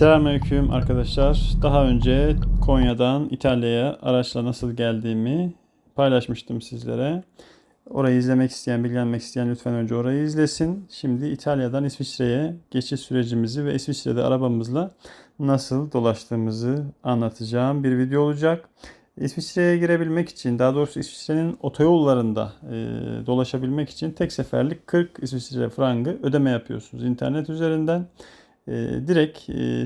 Selamünaleyküm arkadaşlar. Daha önce Konya'dan İtalya'ya araçla nasıl geldiğimi paylaşmıştım sizlere. Orayı izlemek isteyen, bilgilenmek isteyen lütfen önce orayı izlesin. Şimdi İtalya'dan İsviçre'ye geçiş sürecimizi ve İsviçre'de arabamızla nasıl dolaştığımızı anlatacağım bir video olacak. İsviçre'ye girebilmek için, daha doğrusu İsviçre'nin otoyollarında e, dolaşabilmek için tek seferlik 40 İsviçre frangı ödeme yapıyorsunuz internet üzerinden. E, direkt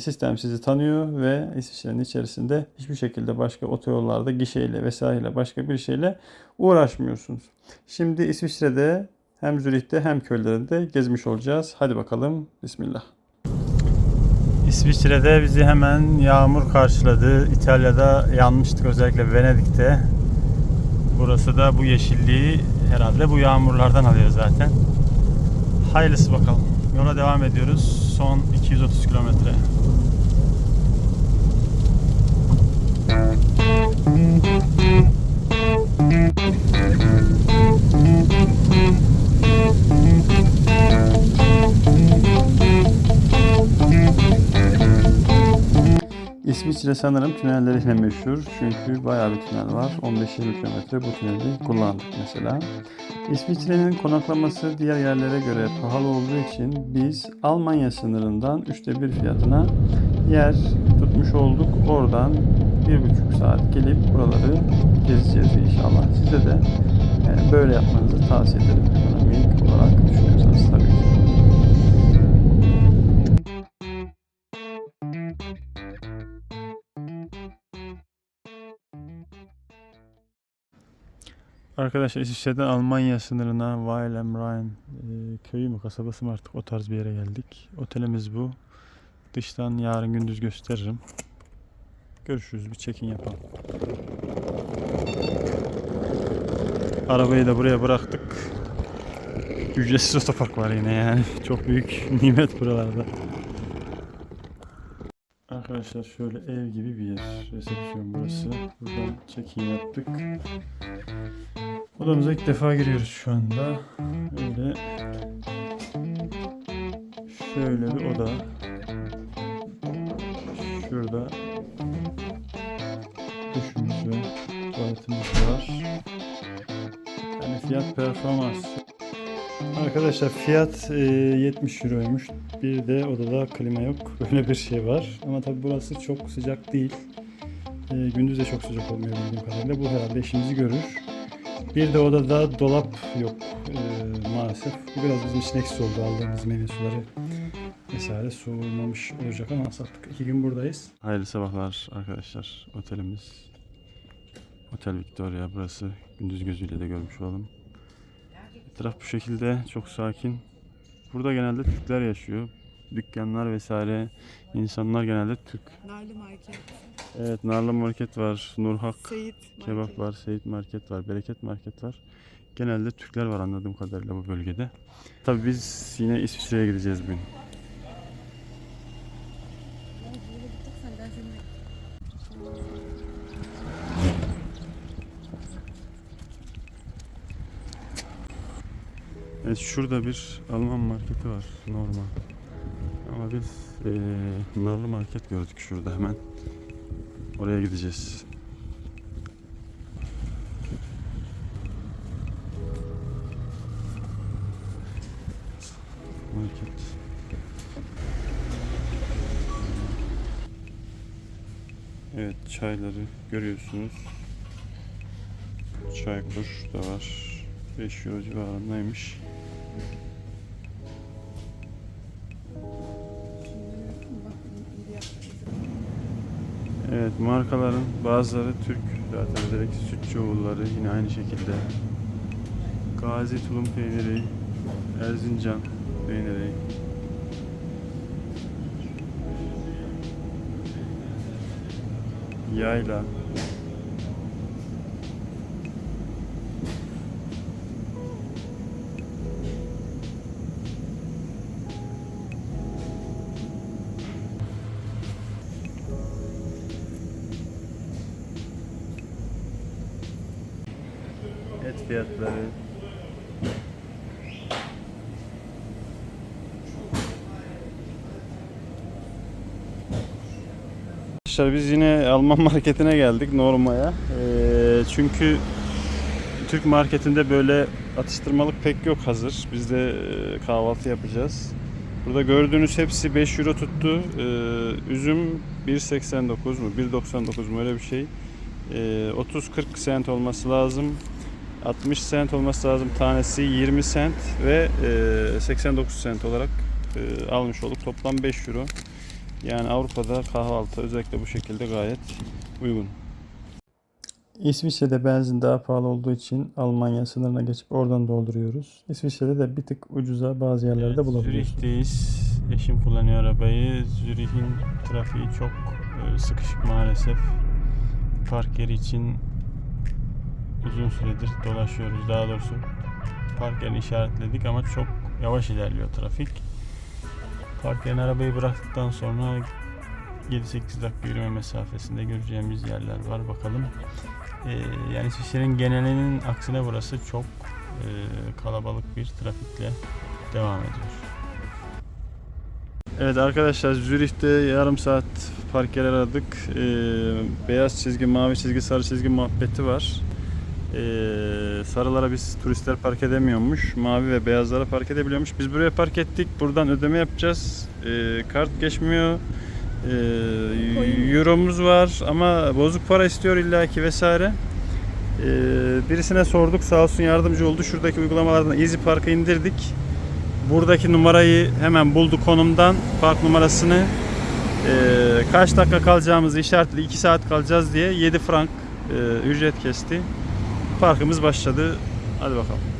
sistem sizi tanıyor ve İsviçre'nin içerisinde hiçbir şekilde başka otoyollarda gişeyle vesaireyle başka bir şeyle uğraşmıyorsunuz. Şimdi İsviçre'de hem Zürih'te hem Köln'de gezmiş olacağız. Hadi bakalım. Bismillah. İsviçre'de bizi hemen yağmur karşıladı. İtalya'da yanmıştık özellikle Venedik'te. Burası da bu yeşilliği herhalde bu yağmurlardan alıyor zaten. Hayırlısı bakalım. Yola devam ediyoruz. Son 230 kilometre. İsviçre sanırım tünelleriyle meşhur. Çünkü bayağı bir tünel var. 15-20 kilometre bu tüneli kullandık mesela. İsviçre'nin konaklaması diğer yerlere göre pahalı olduğu için biz Almanya sınırından üçte bir fiyatına yer tutmuş olduk. Oradan bir buçuk saat gelip buraları gezeceğiz inşallah. Size de e, böyle yapmanızı tavsiye ederim. Ekonomik olarak düşünüyorsanız tabii Arkadaşlar İsviçre'den Almanya sınırına Weil am Rhein e, köyü mü kasabası mı artık o tarz bir yere geldik. Otelimiz bu. Dıştan yarın gündüz gösteririm. Görüşürüz bir check-in yapalım. Arabayı da buraya bıraktık. Ücretsiz otopark var yine yani. Çok büyük nimet buralarda. Arkadaşlar şöyle ev gibi bir yer. Resepsiyon burası. Buradan check-in yaptık. Odamıza ilk defa giriyoruz şu anda. Öyle şöyle bir oda. Şurada duşumuz ve tuvaletimiz var. Yani fiyat performans. Arkadaşlar fiyat e, 70 euroymuş. Bir de odada klima yok. Böyle bir şey var. Ama tabi burası çok sıcak değil. E, gündüz de çok sıcak olmuyor bildiğim kadarıyla. Bu herhalde işimizi görür. Bir de odada dolap yok e, maalesef. Bu biraz bizim için eksi oldu aldığımız meyve suları vesaire soğumamış olacak ama sattık. İki gün buradayız. Hayırlı sabahlar arkadaşlar. Otelimiz. Otel Victoria burası. Gündüz gözüyle de görmüş olalım. Etraf bu şekilde çok sakin. Burada genelde Türkler yaşıyor. Dükkanlar vesaire insanlar genelde Türk. Narlı Market, Evet Narlı Market var. Nurhak Seyit Kebap Market. var, Seyit Market var, Bereket Market var. Genelde Türkler var anladığım kadarıyla bu bölgede. Tabii biz yine İsviçre'ye gideceğiz bugün. Evet şurada bir Alman marketi var normal. Ama biz eee Narlı Market gördük şurada hemen. Oraya gideceğiz. Market. Evet çayları görüyorsunuz. Çaykur da var. 5 euro civarındaymış. Markaların bazıları Türk zaten direkt sütçü oğulları yine aynı şekilde. Gazi tulum peyniri, Erzincan peyniri. Yayla. Arkadaşlar biz yine Alman marketine geldik Norma'ya. Ee, çünkü Türk marketinde böyle atıştırmalık pek yok hazır. Biz de e, kahvaltı yapacağız. Burada gördüğünüz hepsi 5 euro tuttu. Ee, üzüm 1.89 mu 1.99 mu öyle bir şey. Ee, 30-40 sent olması lazım. 60 sent olması lazım tanesi 20 sent ve e, 89 sent olarak e, almış olduk. Toplam 5 euro. Yani Avrupa'da kahvaltı özellikle bu şekilde gayet uygun. İsviçre'de benzin daha pahalı olduğu için Almanya sınırına geçip oradan dolduruyoruz. İsviçre'de de bir tık ucuza bazı yerlerde bulabiliyoruz. Zürih'teyiz. Eşim kullanıyor arabayı. Zürih'in trafiği çok e, sıkışık maalesef. Park yeri için uzun süredir dolaşıyoruz. Daha doğrusu park yerini işaretledik ama çok yavaş ilerliyor trafik. Park yerine arabayı bıraktıktan sonra 7-8 dakika yürüme mesafesinde göreceğimiz yerler var. Bakalım. Ee, yani İsviçre'nin genelinin aksine burası çok e, kalabalık bir trafikle devam ediyor. Evet arkadaşlar Zürih'te yarım saat park yer aradık. Ee, beyaz çizgi, mavi çizgi, sarı çizgi muhabbeti var. Ee, sarılara biz turistler park edemiyormuş. Mavi ve beyazlara park edebiliyormuş. Biz buraya park ettik. Buradan ödeme yapacağız. Ee, kart geçmiyor. Ee, euromuz var ama bozuk para istiyor illaki vesaire. Ee, birisine sorduk sağ olsun yardımcı oldu. Şuradaki uygulamalardan Easy Park'ı indirdik. Buradaki numarayı hemen buldu konumdan. Park numarasını. Kaç dakika kalacağımızı işaretli 2 saat kalacağız diye 7 frank e, ücret kesti. Parkımız başladı. Hadi bakalım.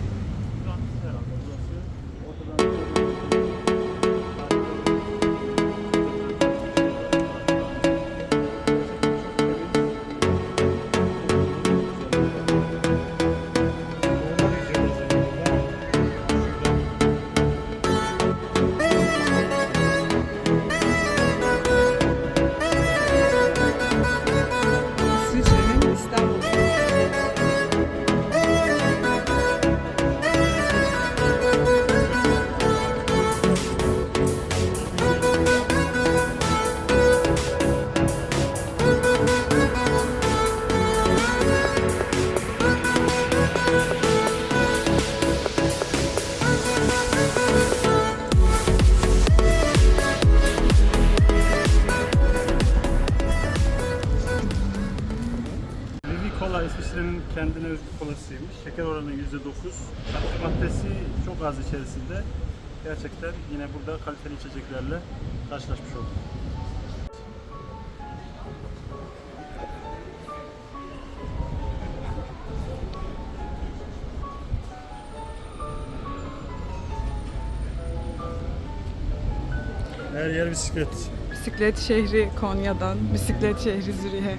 Her yer bisiklet. Bisiklet şehri Konya'dan, bisiklet şehri Zürih'e.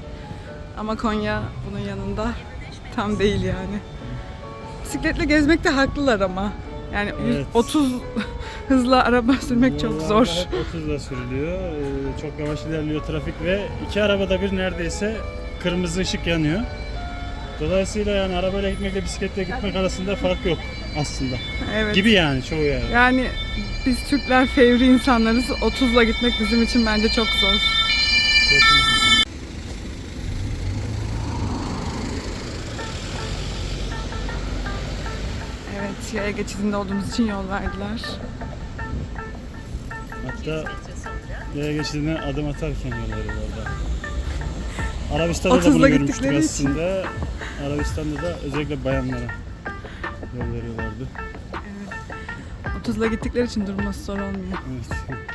Ama Konya bunun yanında tam değil yani. Bisikletle gezmekte haklılar ama. Yani Evet. 30 hızla araba sürmek çok Yollarda zor. Hep 30'la sürülüyor. Ee, Çok yavaş ilerliyor trafik ve iki arabada bir neredeyse kırmızı ışık yanıyor. Dolayısıyla yani arabayla gitmekle bisikletle gitmek arasında fark yok aslında. Evet. Gibi yani çoğu yani. Yani biz Türkler fevri insanlarız. 30'la gitmek bizim için bence çok zor. Evet, yaya geçidinde olduğumuz için yol verdiler. Hatta yaya geçidiğine adım atarken yol veriyor orada. Arabistan'da da 30'la bunu görmüştük gittikleri için. aslında. Arabistan'da da özellikle bayanlara yol veriyorlardı. 30'la gittikleri için durması zor olmuyor. Evet.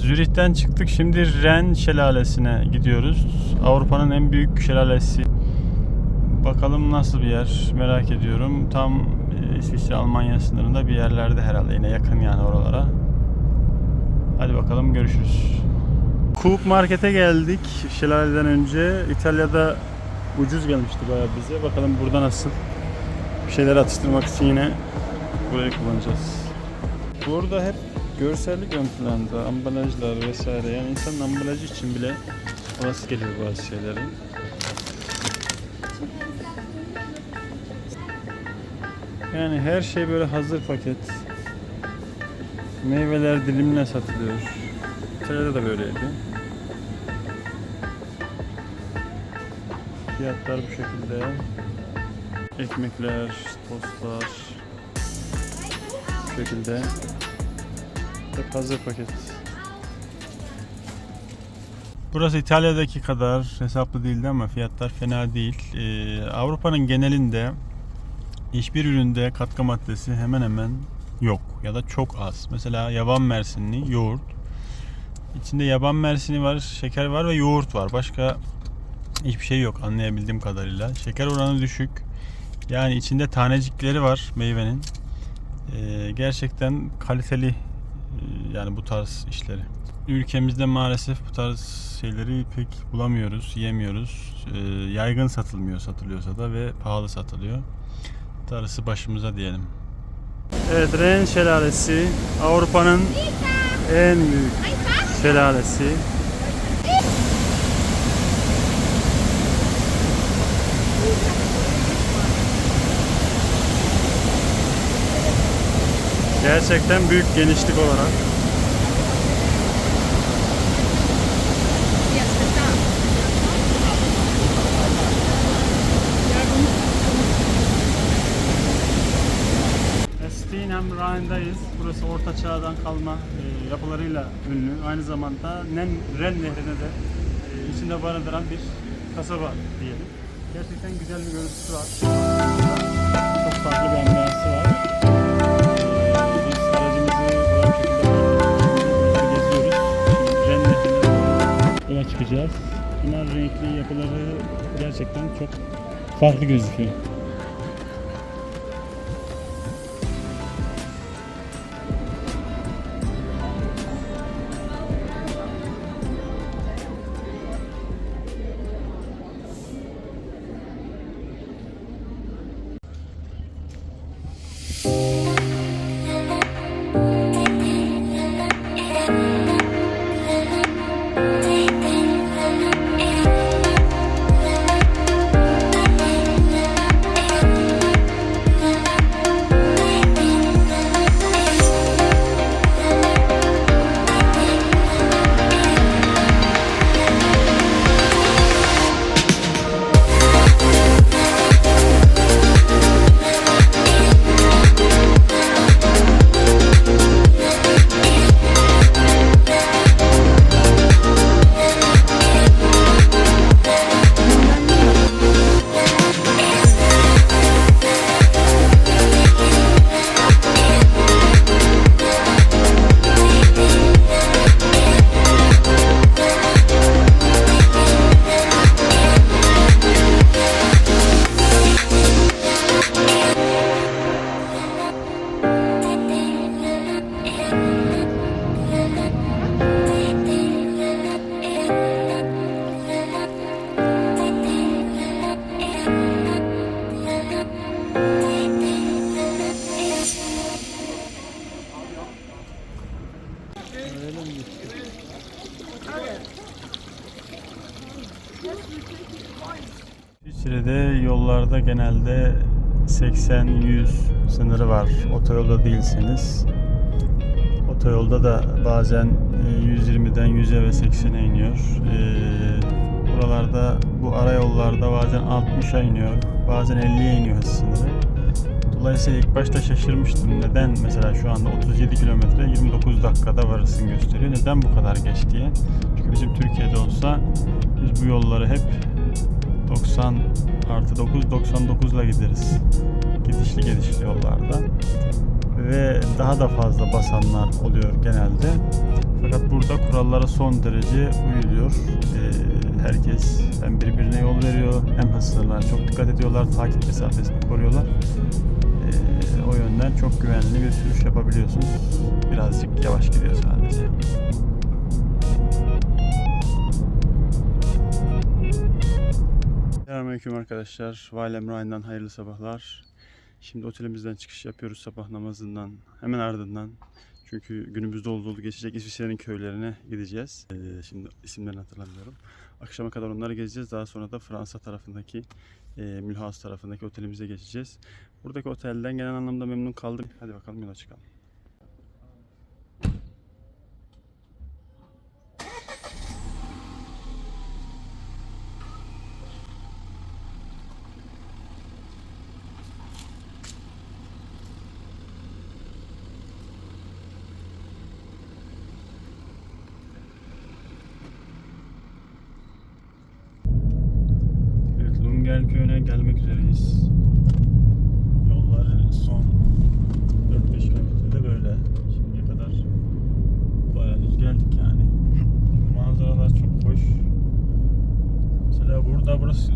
Zürih'ten çıktık. Şimdi Ren Şelalesi'ne gidiyoruz. Avrupa'nın en büyük şelalesi. Bakalım nasıl bir yer merak ediyorum. Tam e, İsviçre Almanya sınırında bir yerlerde herhalde yine yakın yani oralara. Hadi bakalım görüşürüz. Coop Market'e geldik şelaleden önce. İtalya'da ucuz gelmişti bayağı bize. Bakalım burada nasıl. Bir şeyler atıştırmak için yine burayı kullanacağız. Burada hep görsellik ön planda, ambalajlar vesaire. Yani insanın ambalajı için bile orası geliyor bazı şeylerin. Yani her şey böyle hazır paket. Meyveler dilimle satılıyor. İtalya'da da böyleydi. Fiyatlar bu şekilde. Ekmekler, tostlar. Bu şekilde. Hep hazır paket. Burası İtalya'daki kadar hesaplı değildi ama fiyatlar fena değil. Ee, Avrupa'nın genelinde hiçbir üründe katkı maddesi hemen hemen yok ya da çok az. Mesela yaban mersinli yoğurt. İçinde yaban mersini var, şeker var ve yoğurt var. Başka hiçbir şey yok anlayabildiğim kadarıyla. Şeker oranı düşük. Yani içinde tanecikleri var meyvenin. Ee, gerçekten kaliteli yani bu tarz işleri. Ülkemizde maalesef bu tarz şeyleri pek bulamıyoruz, yiyemiyoruz. Ee, yaygın satılmıyor satılıyorsa da ve pahalı satılıyor. Darısı başımıza diyelim. Evet Ren Şelalesi Avrupa'nın en büyük şelalesi. Gerçekten büyük genişlik olarak. Steenham Rhine'dayız. Burası Orta Çağ'dan kalma e, yapılarıyla ünlü. Aynı zamanda Nen, Ren Nehri'ne de e, içinde barındıran bir kasaba diyelim. Gerçekten güzel bir görüntüsü var. Çok farklı bir ambiyansı var. Renkli yapıları gerçekten çok farklı gözüküyor. İsviçre'de yollarda genelde 80-100 sınırı var. Otoyolda değilseniz. Otoyolda da bazen e, 120'den 100'e ve 80'e iniyor. Ee, buralarda bu arayollarda bazen 60'a iniyor. Bazen 50'ye iniyor hız sınırı. Dolayısıyla ilk başta şaşırmıştım. Neden mesela şu anda 37 kilometre 29 dakikada varırsın gösteriyor. Neden bu kadar geç diye. Çünkü bizim Türkiye'de olsa biz bu yolları hep 90 artı 9 99 ile gideriz. Gidişli gelişli yollarda. ve daha da fazla basanlar oluyor genelde. Fakat burada kurallara son derece uyuluyor. Ee, herkes hem birbirine yol veriyor hem hızlarına çok dikkat ediyorlar, takip mesafesini koruyorlar. Ee, o yönden çok güvenli bir sürüş yapabiliyorsunuz. Birazcık yavaş gidiyor sadece. Selamünaleyküm arkadaşlar. Valem Ryan'dan hayırlı sabahlar. Şimdi otelimizden çıkış yapıyoruz sabah namazından hemen ardından. Çünkü günümüz dolu dolu geçecek İsviçre'nin köylerine gideceğiz. Ee, şimdi isimlerini hatırlamıyorum. Akşama kadar onları gezeceğiz. Daha sonra da Fransa tarafındaki, e, Mülhas tarafındaki otelimize geçeceğiz. Buradaki otelden genel anlamda memnun kaldım. Hadi bakalım yola çıkalım. Evet, Lungel köyüne gelmek üzereyiz. Yolları son 4-5 kilometrede böyle. Şimdiye kadar bayağı düz geldik yani. Manzaralar çok hoş. Mesela burada burası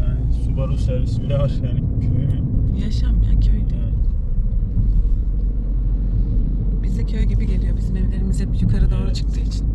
yani Subaru servis bile var yani köy mü? Yaşam ya köyde. Evet. Bize köy gibi geliyor. Bizim evlerimiz hep yukarı doğru Evet. çıktığı için.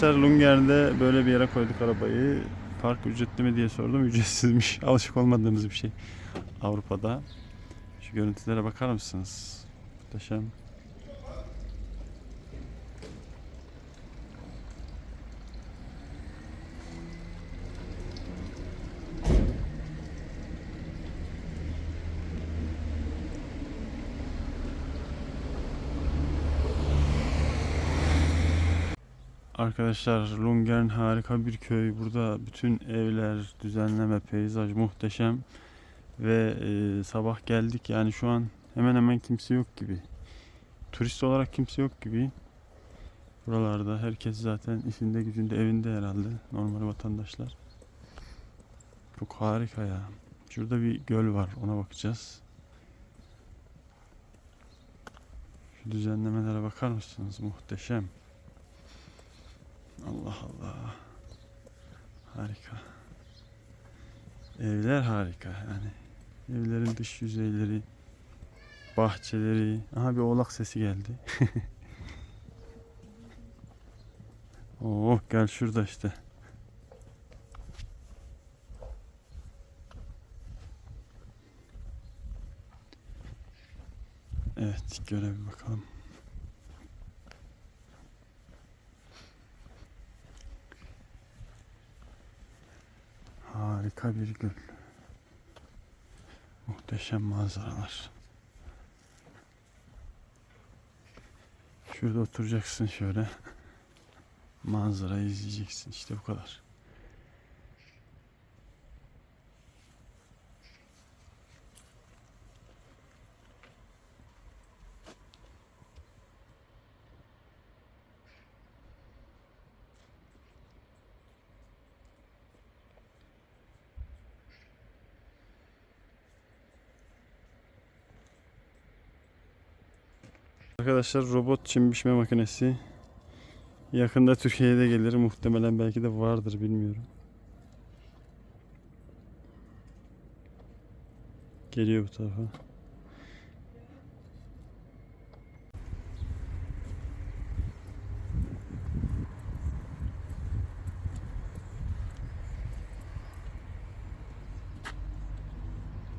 Arkadaşlar Lunger'de böyle bir yere koyduk arabayı. Park ücretli mi diye sordum. Ücretsizmiş. Alışık olmadığımız bir şey Avrupa'da. Şu görüntülere bakar mısınız? Muhteşem. Arkadaşlar Lungern harika bir köy. Burada bütün evler, düzenleme, peyzaj muhteşem. Ve e, sabah geldik yani şu an hemen hemen kimse yok gibi. Turist olarak kimse yok gibi. Buralarda herkes zaten işinde gücünde evinde herhalde normal vatandaşlar. Çok harika ya. Şurada bir göl var ona bakacağız. Şu düzenlemelere bakar mısınız? Muhteşem. Allah Allah. Harika. Evler harika yani. Evlerin dış yüzeyleri, bahçeleri. Aha bir oğlak sesi geldi. oh gel şurada işte. Evet göle bir bakalım. Harika bir göl. Muhteşem manzaralar. Şurada oturacaksın şöyle. Manzarayı izleyeceksin. İşte bu kadar. Arkadaşlar robot çim biçme makinesi yakında Türkiye'ye de gelir muhtemelen belki de vardır bilmiyorum. Geliyor bu tarafa.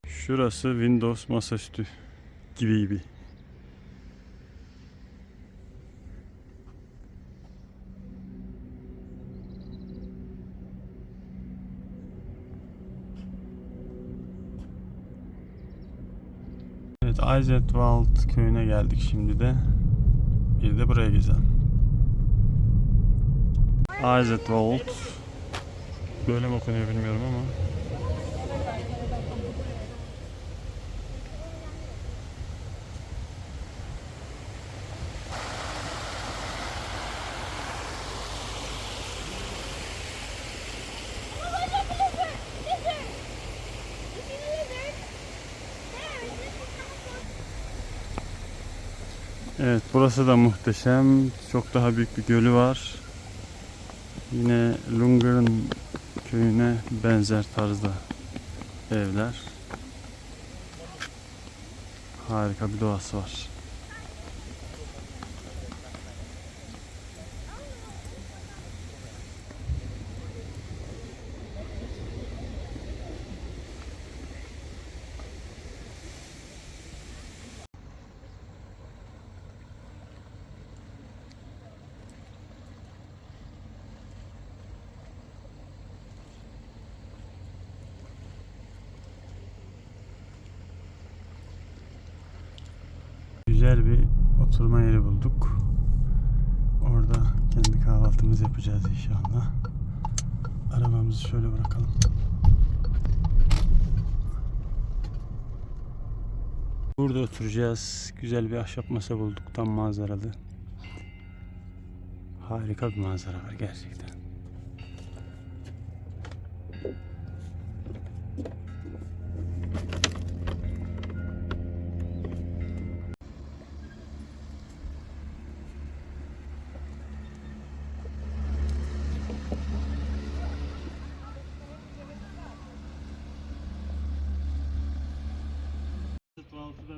Şurası Windows masaüstü gibi gibi. Evet Eisetwald köyüne geldik şimdi de. Bir de buraya gezelim. Eisetwald Böyle mi okunuyor bilmiyorum ama. Evet burası da muhteşem. Çok daha büyük bir gölü var. Yine Lungern köyüne benzer tarzda evler. Harika bir doğası var. Güzel bir oturma yeri bulduk. Orada kendi kahvaltımızı yapacağız inşallah. Arabamızı şöyle bırakalım. Burada oturacağız. Güzel bir ahşap masa bulduk. Tam manzaralı. Harika bir manzara var gerçekten.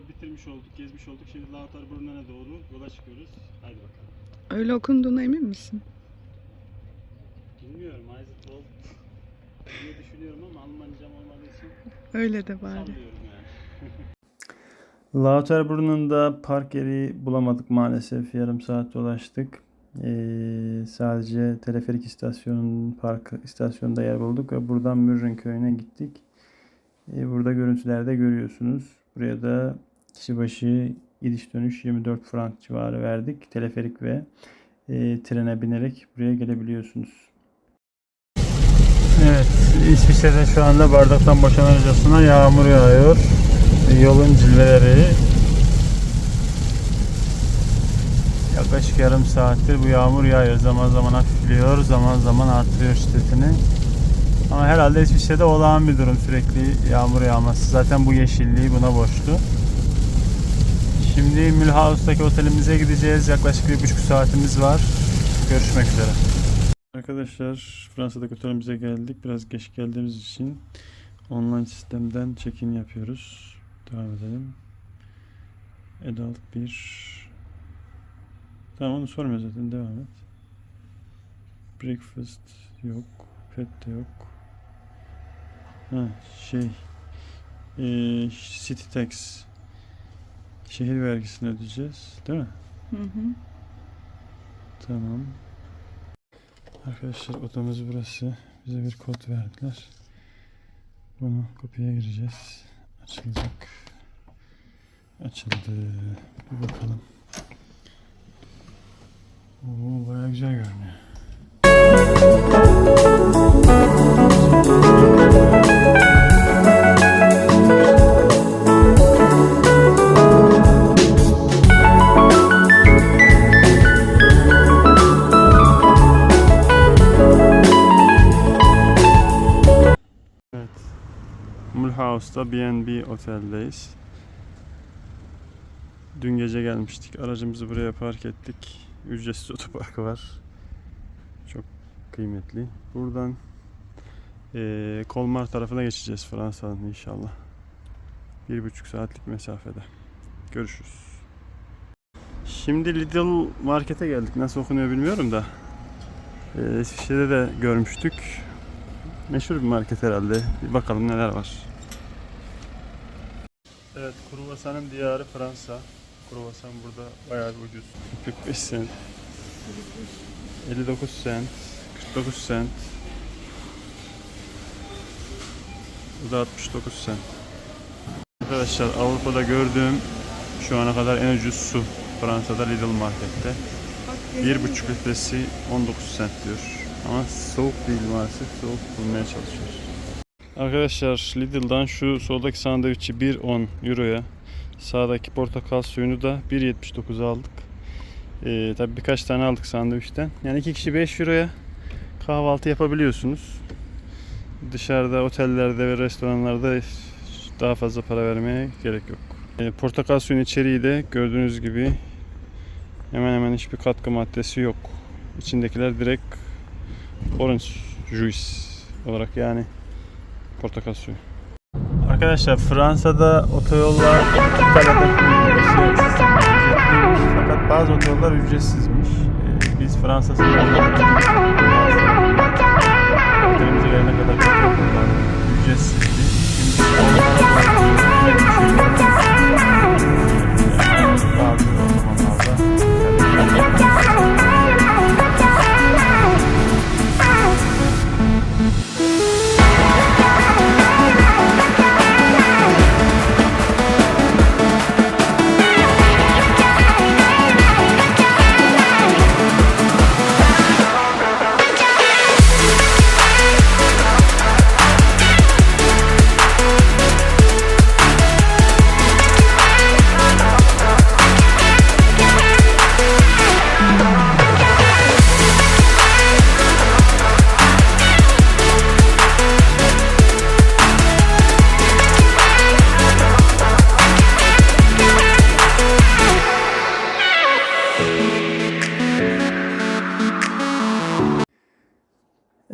Bitirmiş olduk, gezmiş olduk. Şimdi Lauterbrunnen'e doğru yola çıkıyoruz. Haydi bakalım. Öyle okunduğuna emin misin? Bilmiyorum, Eisenwald diye düşünüyorum ama Almancam olmadığı için Öyle de bari. sallıyorum yani. Lauterbrunnen'da park yeri bulamadık maalesef. Yarım saat dolaştık. Ee, sadece teleferik istasyonunun park istasyonunda yer bulduk ve buradan Mürren köyüne gittik. Ee, burada görüntülerde görüyorsunuz. Buraya da kişi başı gidiş dönüş 24 frank civarı verdik. Teleferik ve e, trene binerek buraya gelebiliyorsunuz. Evet, İsviçre'de şu anda bardaktan boşanırcasına yağmur yağıyor. Yolun cilveleri. Yaklaşık yarım saattir bu yağmur yağıyor. Zaman zaman hafifliyor, zaman zaman artırıyor şiddetini. Ama herhalde İsviçre'de olağan bir durum sürekli yağmur yağması. Zaten bu yeşilliği buna borçlu. Şimdi Mulhouse'daki otelimize gideceğiz. Yaklaşık bir buçuk saatimiz var. Görüşmek üzere. Arkadaşlar Fransa'daki otelimize geldik. Biraz geç geldiğimiz için online sistemden check-in yapıyoruz. Devam edelim. Adult 1 Tamam onu sormuyor zaten. Devam et. Breakfast yok. Pet de yok. Ha şey eee City Tax şehir vergisini ödeyeceğiz. Değil mi? Hı hı. Tamam. Arkadaşlar odamız burası. Bize bir kod verdiler. Bunu kapıya gireceğiz. Açılacak. Açıldı. Bir bakalım. Oo bayağı güzel görünüyor. Mulhouse'da B&B oteldeyiz. Dün gece gelmiştik. Aracımızı buraya park ettik. Ücretsiz otoparkı var. Çok kıymetli. Buradan eee Kolmar tarafına geçeceğiz Fransa'nın inşallah. Bir buçuk saatlik mesafede. Görüşürüz. Şimdi Lidl markete geldik. Nasıl okunuyor bilmiyorum da. Eee Eskişehir'de de görmüştük. Meşhur bir market herhalde. Bir bakalım neler var. Evet, kruvasanın diyarı Fransa. Kruvasan burada bayağı ucuz. 45 cent. 59 cent. 49 cent. Bu da 69 cent. Arkadaşlar Avrupa'da gördüğüm şu ana kadar en ucuz su. Fransa'da Lidl markette. Bir buçuk litresi 19 cent diyor. Ama soğuk değil maalesef. Soğuk bulmaya çalışıyoruz. Arkadaşlar Lidl'dan şu soldaki sandviçi 1.10 Euro'ya sağdaki portakal suyunu da 1.79 aldık. Ee, tabii birkaç tane aldık sandviçten. Yani iki kişi 5 Euro'ya kahvaltı yapabiliyorsunuz. Dışarıda otellerde ve restoranlarda daha fazla para vermeye gerek yok. Ee, portakal suyun içeriği de gördüğünüz gibi hemen hemen hiçbir katkı maddesi yok. İçindekiler direkt orange juice olarak yani portakal suyu. Arkadaşlar Fransa'da otoyollar İtalya'da ücretliymiş fakat bazı otoyollar ücretsizmiş. Ee, biz Fransa sınırlarında otelimize gelene kadar ücretsizdi.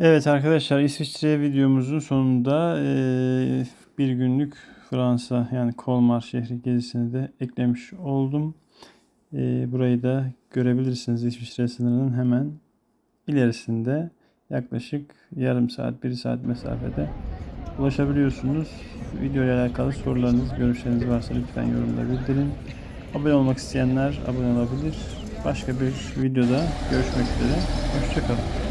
Evet arkadaşlar İsviçre videomuzun sonunda eee, bir günlük Fransa yani Kolmar şehri gezisini de eklemiş oldum. Eee, burayı da görebilirsiniz İsviçre sınırının hemen ilerisinde yaklaşık yarım saat bir saat mesafede ulaşabiliyorsunuz. Video ile alakalı sorularınız, görüşleriniz varsa lütfen yorumda bildirin. Abone olmak isteyenler abone olabilir. Başka bir videoda görüşmek üzere. Hoşçakalın.